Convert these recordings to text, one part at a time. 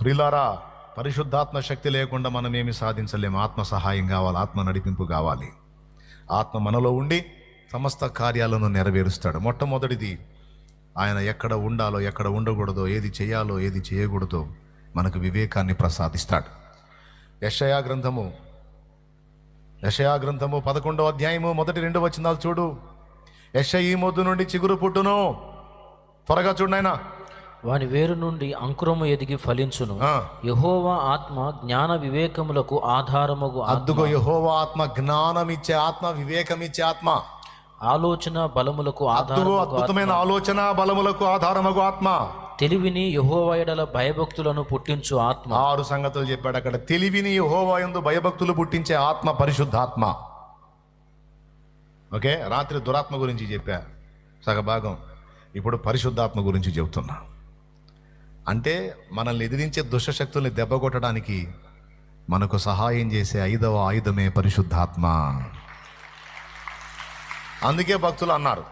ప్రిలారా పరిశుద్ధాత్మ శక్తి లేకుండా మనం ఏమి సాధించలేము ఆత్మ సహాయం కావాలి ఆత్మ నడిపింపు కావాలి. ఆత్మ మనలో ఉండి సమస్త కార్యాలను నెరవేరుస్తాడు. మొట్టమొదటిది ఆయన ఎక్కడ ఉండాలో ఎక్కడ ఉండకూడదో ఏది చేయాలో ఏది చేయకూడదో మనకు వివేకాన్ని ప్రసాదిస్తాడు. యషయా గ్రంథము యషయా గ్రంథము పదకొండవ అధ్యాయము మొదటి రెండు వచనాలు చూడు. యషయి మొద్దు నుండి చిగురు పుట్టును. త్వరగా చూడు నాయనా వాని వేరు నుండి అంకురము ఎదిగి ఫలించును. యహోవా ఆత్మ జ్ఞాన వివేకములకు ఆధారముగు. అద్దుగో యహోవా ఆత్మ జ్ఞానం ఇచ్చే ఆత్మ వివేకం ఇచ్చే ఆత్మ. ఆలోచన బలములకు అద్భుతమైన ఆలోచన బలములకు ఆధారమగు ఆత్మ. తెలివిని యహోవా ఎడల భయభక్తులను పుట్టించు ఆత్మ. ఆరు సంగతులు చెప్పాడు అక్కడ. తెలివిని యహోవా యందు భయభక్తులు పుట్టించే ఆత్మ పరిశుద్ధాత్మ. ఓకే? రాత్రి దురాత్మ గురించి చెప్పా. సగభాగం. ఇప్పుడు పరిశుద్ధాత్మ గురించి చెబుతున్నా. అంటే మనల్ని ఎదిరించే దుష్టశక్తుల్ని దెబ్బ కొట్టడానికి మనకు సహాయం చేసే ఐదవ ఆయుధమే పరిశుద్ధాత్మ. అందుకే భక్తులు అన్నారు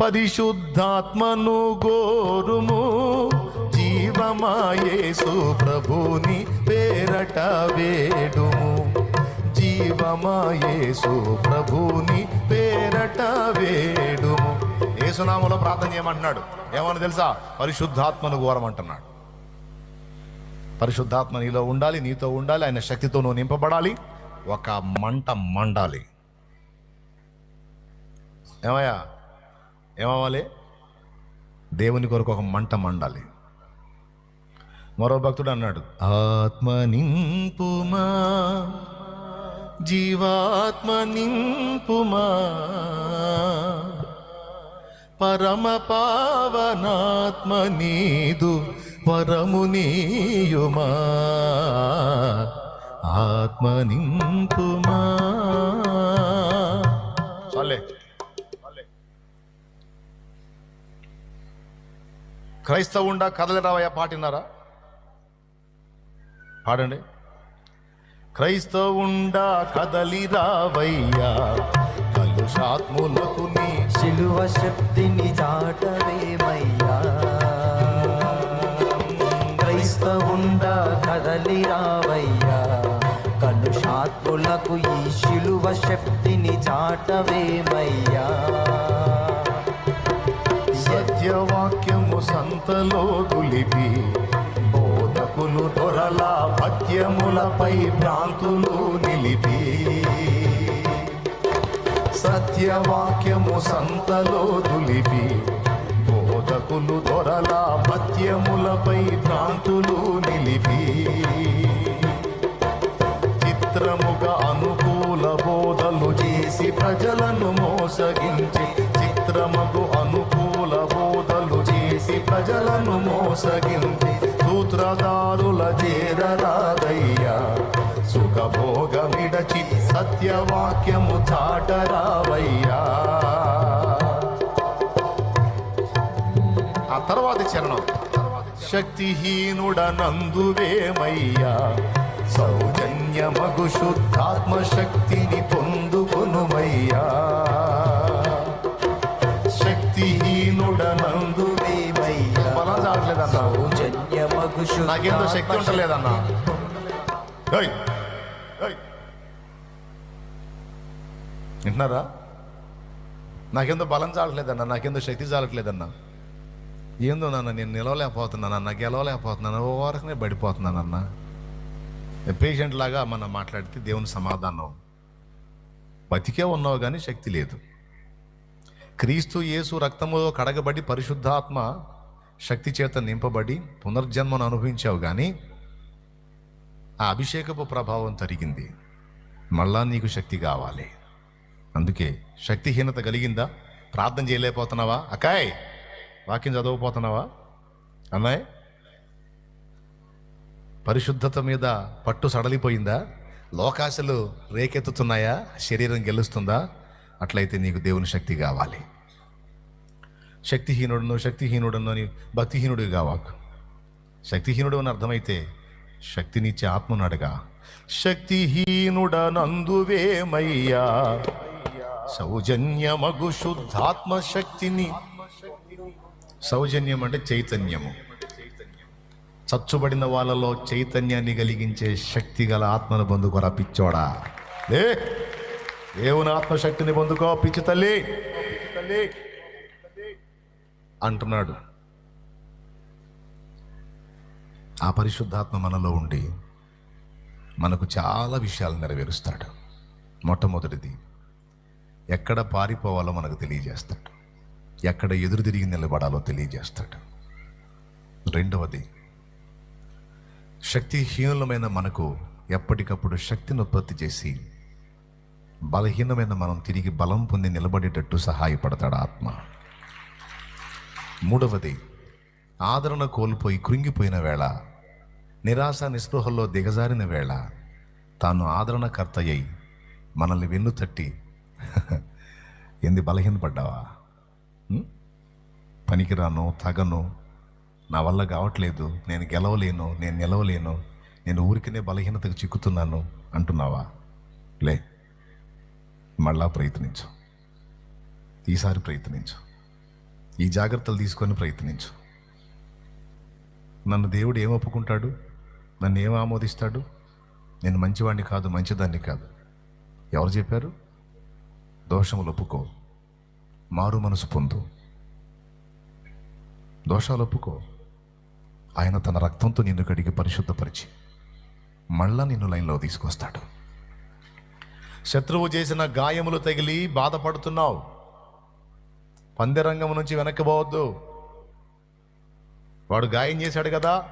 పరిశుద్ధాత్మను గోరుము జీవమాయేసు ప్రభుని పేరట వేడుము. జీవమాయేసు ప్రభుని పేరట వేడు ఏసునామలో ప్రార్థన చేయమంటున్నాడు. ఏమని తెలుసా? పరిశుద్ధాత్మను కోరమంటున్నాడు పరిశుద్ధాత్మ నీలో ఉండాలి నీతో ఉండాలి ఆయన శక్తితో నువ్వు నింపబడాలి ఒక మంట మండాలి. ఏమయ్యా? ఏమవ్వాలి? దేవుని కొరకు ఒక మంట మండాలి. మరో భక్తుడు అన్నాడు ఆత్మ నింపుమా? జీవాత్మ నింపుమా? పరమ పావనాత్మ నీదు పరము నీయుమా? ఆత్మ నింపుమా? చాలే. క్రైస్తవుండా కదలరావయ్యా పాటినారా పాడండి. క్రైస్తవుండా కదలి రావయ్యా కలుషాత్ములకు నీ శిలువ శక్తిని చాటవేమయ్యా క్రైస్తవుండ కదలి రావయ్యా. కలుషాత్ములకు ఈ శిలువ శక్తిని చాటవేమయ్యా సత్యవాక్యము సంతలో గులిపి బోధకులు దొరల పద్యములపై భ్రాంతులు నిలిపి. సత్యవాక్యము సంతలో దులిపి బోధకులు దొరల పత్యములపై భ్రాంతులు నిలిపి. చిత్రముగా అనుకూల బోధలు చేసి ప్రజలను మోసగించి చిత్రముకు అనుకూల బోధలు చేసి ప్రజలను మోసగించి సూత్రధారుల చేరరాద సుఖభోగ విడచి సత్యవాక్యము చాటరావయ్యా. ఆ తర్వాతి చరణం. శక్తిహీనుడనందువేమయ్యా. సౌజన్యమగు శుద్ధాత్మ శక్తిని పొందుకొనుమయ్యా. శక్తిహీనుడనందువేమయ్యా. బలం చావట్లేదన్నా సౌజన్యమగు నాకేందో శక్తి ఉండలేదన్నా. వింటున్నారా? నాకేందో బలం చాలట్లేదన్నా నాకేందో శక్తి చాలట్లేదన్నా ఏందో నాన్న నేను నిలవలేకపోతున్నానన్నా గెలవలేకపోతున్నాను? ఓ వరకునే పడిపోతున్నానన్నా? పేషెంట్ లాగా మనం మాట్లాడితే దేవుని సమాధానం. బతికే ఉన్నావు కానీ శక్తి లేదు. క్రీస్తు యేసు రక్తములో కడగబడి పరిశుద్ధాత్మ శక్తి చేత నింపబడి పునర్జన్మను అనుభవించావు కానీ ఆ అభిషేకపు ప్రభావం తరిగింది. మళ్ళా నీకు శక్తి కావాలి. అందుకే శక్తిహీనత కలిగిందా? ప్రార్థన చేయలేకపోతున్నావా? అక్కాయ్ వాక్యం చదవపోతున్నావా? అన్నాయ్ పరిశుద్ధత మీద పట్టు సడలిపోయిందా? లోకాశలు రేకెత్తుతున్నాయా? శరీరం గెలుస్తుందా? అట్లయితే నీకు దేవుని శక్తి కావాలి. శక్తిహీనుడును శక్తిహీనుడును అని భక్తిహీనుడు కావాకు. శక్తిహీనుడు అని అర్థమైతే శక్తినిచ్చే ఆత్మను అడగా శక్తిహీనుడనందువేమయ్యా? సౌజన్యమగు శుద్ధాత్మ శక్తిని సౌజన్యం అంటే చైతన్యము. చచ్చుబడిన వాళ్ళలో చైతన్యాన్ని కలిగించే శక్తి గల ఆత్మను పొందుకోరా పిచ్చోడా. లే దేవుని ఆత్మశక్తిని పొందుకో పిచ్చి తల్లి పిచ్చి తల్లి. అంటున్నాడు. ఆ పరిశుద్ధాత్మ మనలో ఉండి మనకు చాలా విషయాలు నెరవేరుస్తాడు. మొట్టమొదటిది ఎక్కడ పారిపోవాలో మనకు తెలియజేస్తాడు. ఎక్కడ ఎదురు తిరిగి నిలబడాలో తెలియజేస్తాడు. రెండవది శక్తిహీనులమైన మనకు ఎప్పటికప్పుడు శక్తిని ఉత్పత్తి చేసి బలహీనమైన మనం తిరిగి బలం పొంది నిలబడేటట్టు సహాయపడతాడు ఆత్మ. మూడవది ఆదరణ కోల్పోయి కృంగిపోయిన వేళ నిరాశ నిస్పృహల్లో దిగజారిన వేళ తాను ఆదరణకర్త అయి మనల్ని వెన్ను తట్టి ఎంది బలహీనపడ్డావా? పనికిరాను తగను నా వల్ల కావట్లేదు నేను గెలవలేను నేను నిలవలేను నేను ఊరికనే బలహీనతకు చిక్కుతున్నాను అంటున్నావా? లే మళ్ళా ప్రయత్నించు. ఈసారి ప్రయత్నించు. ఈ జాగ్రత్తలు తీసుకొని ప్రయత్నించు. నన్ను దేవుడు ఏం ఒప్పుకుంటాడు నన్ను ఏం ఆమోదిస్తాడు? నేను మంచివాడిని కాదు మంచిదాన్ని కాదు. ఎవరు చెప్పారు? దోషములు ఒప్పుకో మారు మనసు పొందు. దోషాలు ఒప్పుకో. ఆయన తన రక్తంతో నిన్ను కడిగి పరిశుద్ధపరిచి మళ్ళా నిన్ను లైన్లో తీసుకొస్తాడు. శత్రువు చేసిన గాయములు తగిలి బాధపడుతున్నావు. పందిరంగం నుంచి వెనక్కి పోవద్దు. వాడు గాయం చేశాడు కదా?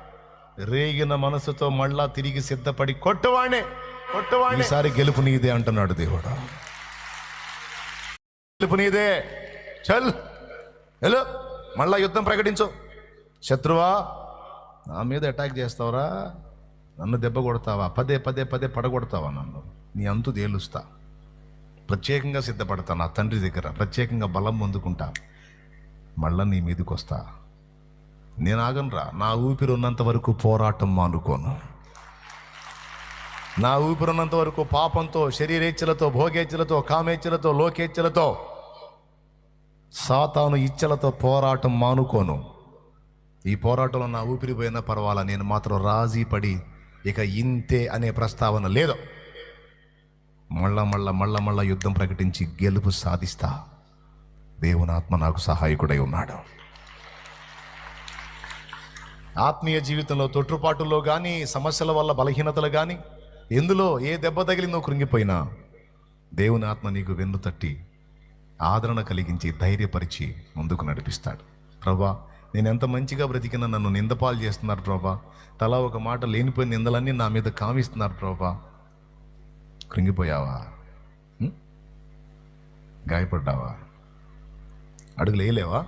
రేగిన మనసుతో మళ్ళా తిరిగి సిద్ధపడి కొట్టువాణ్ణే కొట్టువాణ్ణి. ఈసారి గెలుపు నీదే అంటున్నాడు దేవుడు. గెలుపు నీదే. చల్. హలో మళ్ళా యుద్ధం ప్రకటించు. శత్రువా నా మీద అటాక్ చేస్తావురా. నన్ను దెబ్బ కొడతావా? పదే పదే పదే పడగొడతావా నన్ను? నీ అంతు తేలుస్తా. ప్రత్యేకంగా సిద్ధపడతా నా తండ్రి దగ్గర. ప్రత్యేకంగా బలం పొందుకుంటా. మళ్ళా నీ మీదకి వస్తా నేను ఆగనరా నా ఊపిరి ఉన్నంత వరకు పోరాటం మానుకోను. నా ఊపిరి ఉన్నంత వరకు పాపంతో శరీరేచ్ఛలతో భోగేచ్ఛలతో కామేచ్ఛలతో లోకేచ్ఛలతో సాతాను ఇచ్చలతో పోరాటం మానుకోను. ఈ పోరాటంలో నా ఊపిరి పోయినా పర్వాలా? నేను మాత్రం రాజీ పడి ఇక ఇంతే అనే ప్రస్తావన లేదు. మళ్ళా మళ్ళా మళ్ళా మళ్ళా యుద్ధం ప్రకటించి గెలుపు సాధిస్తా. దేవునాత్మ నాకు సహాయకుడై ఉన్నాడు. ఆత్మీయ జీవితంలో తొట్టుపాటుల్లో కానీ సమస్యల వల్ల బలహీనతలు కానీ ఎందులో ఏ దెబ్బ తగిలిందో కృంగిపోయినా దేవుని ఆత్మ నీకు వెన్ను తట్టి ఆదరణ కలిగించి ధైర్యపరిచి ముందుకు నడిపిస్తాడు. ప్రభా నేను ఎంత మంచిగా బ్రతికినా నన్ను నిందపాలు చేస్తున్నారు ప్రభా. తలా ఒక మాట లేనిపోయిన నిందలన్నీ నా మీద కామిస్తున్నారు ప్రభా. కృంగిపోయావా? గాయపడ్డావా? అడుగులు వేయలేవా?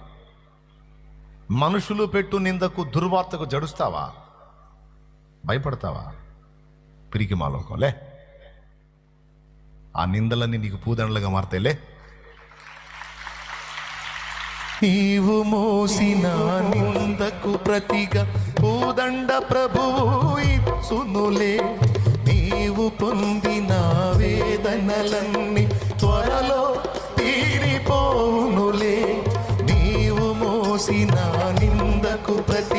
మనుషులు పెట్టు నిందకు దుర్వార్తకు జడుస్తావా? భయపడతావా? పిరికి మాలోకంలే ఆ నిందలన్నీ నీకు పూదండలుగా మారతాయిలే నీవు మోసిన నిందకు ప్రతిగా పూదండ ప్రభువు ఇచ్చునులే. నీవు పొందిన వేదనలన్నీ త్వరలో తీరిపోనులే నీవు మోసిన నిందకు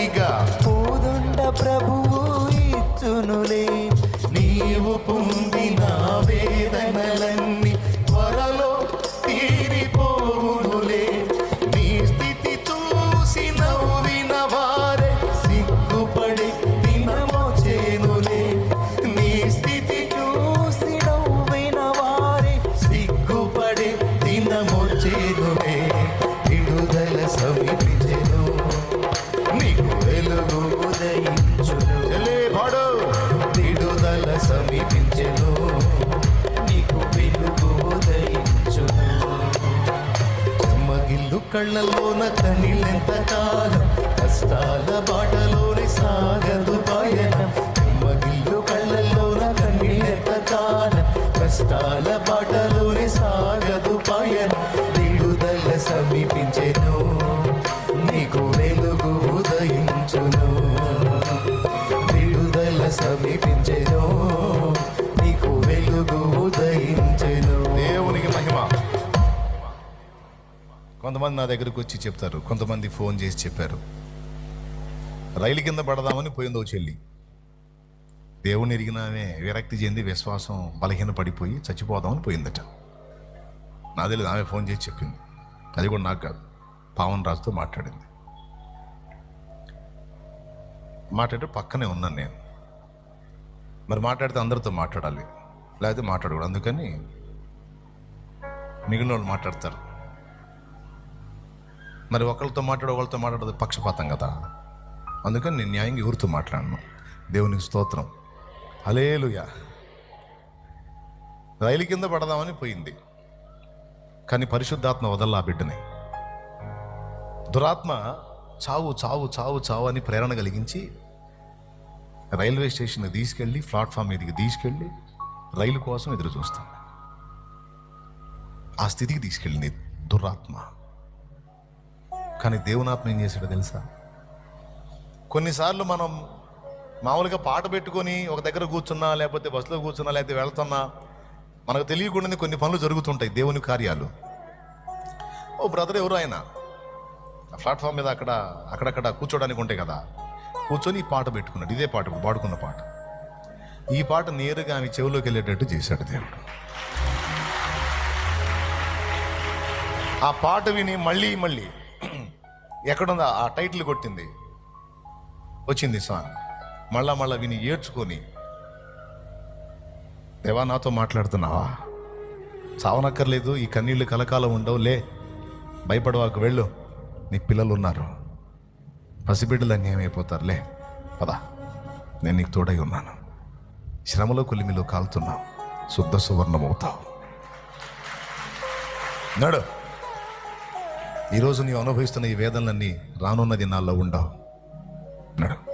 చెమ్మగిల్లు కళ్ళల్లోన కన్నీళ్ళెంత కాలం కష్టాల బాటలోనే సాగదు పయనం. నెమ్మదిల్లు కళ్ళల్లోన కనిలెంత కాలం కష్టాల బాటలోనే సాగదు పయనం. విడుదల సమీపించెను నీకు వెలుగు ఉదయించును. విడుదల సమీపించెను. కొంతమంది నా దగ్గరకు వచ్చి చెప్తారు. కొంతమంది ఫోన్ చేసి చెప్పారు. రైలు కింద పడదామని పోయిందో చెల్లి. దేవుని ఎరిగినామే విరక్తి చెంది విశ్వాసం బలహీన పడిపోయి చచ్చిపోదామని పోయిందట. నా తెలియదు ఆమె ఫోన్ చేసి చెప్పింది. అది కూడా నాకు కాదు. పావన్ రాజుతో మాట్లాడింది. మాట్లాడే పక్కనే ఉన్నాను నేను. మరి మాట్లాడితే అందరితో మాట్లాడాలి. లేకపోతే మాట్లాడకూడదు. అందుకని మిగిలిన వాళ్ళు మాట్లాడతారు. మరి ఒకరితో మాట్లాడు ఒకరితో మాట్లాడదు పక్షపాతం కదా. అందుకని నేను న్యాయంగా ఎవరితో మాట్లాడను? దేవునికి స్తోత్రం. అలేలుయా రైలు కింద పడదామని పోయింది. కానీ పరిశుద్ధాత్మ వదల్లా ఆ బిడ్డని. దురాత్మ చావు చావు చావు చావు అని ప్రేరణ కలిగించి రైల్వే స్టేషన్కి తీసుకెళ్ళి ప్లాట్ఫామ్ మీదకి తీసుకెళ్ళి రైలు కోసం ఎదురు చూస్తాను ఆ స్థితికి తీసుకెళ్ళింది దురాత్మ. కానీ దేవునాత్మ ఏం చేశాడో తెలుసా? కొన్నిసార్లు మనం మామూలుగా పాట పెట్టుకొని ఒక దగ్గర కూర్చున్నా లేకపోతే బస్సులో కూర్చున్నా లేకపోతే వెళ్తున్నా మనకు తెలియకుండానే కొన్ని పనులు జరుగుతుంటాయి దేవుని కార్యాలు. ఓ బ్రదర్ ఎవరు ఆయన? ప్లాట్ఫామ్ మీద అక్కడ అక్కడక్కడ కూర్చోడానికి ఉంటాయి కదా. కూర్చొని ఈ పాట పెట్టుకున్నాడు. ఇదే పాట పాడుకున్న పాట. ఈ పాట నేరుగా ఆమె చెవిలోకి వెళ్ళేటట్టు చేశాడు దేవుడు. ఆ పాట విని మళ్ళీ మళ్ళీ ఎక్కడుందో ఆ టైటిల్ కొట్టింది. వచ్చింది సాంగ్. మళ్ళా మళ్ళా విని ఏడ్చుకొని దేవా నాతో మాట్లాడుతున్నావా? చావనక్కర్లేదు ఈ కన్నీళ్ళు కలకాలం ఉండవు లే. భయపడవాకు వెళ్ళు. నీ పిల్లలు ఉన్నారు పసిబిడ్డలు అన్యాయమైపోతారు లే. పదా. నేను నీకు తోడై ఉన్నాను. శ్రమలో కొలిమిలో కాలుతున్నావు. శుద్ధ సువర్ణమవుతావు. నడు. ఈరోజు నీవు అనుభవిస్తున్న ఈ వేదనలన్నీ రానున్న దినాల్లో ఉండవు. అన్నాడు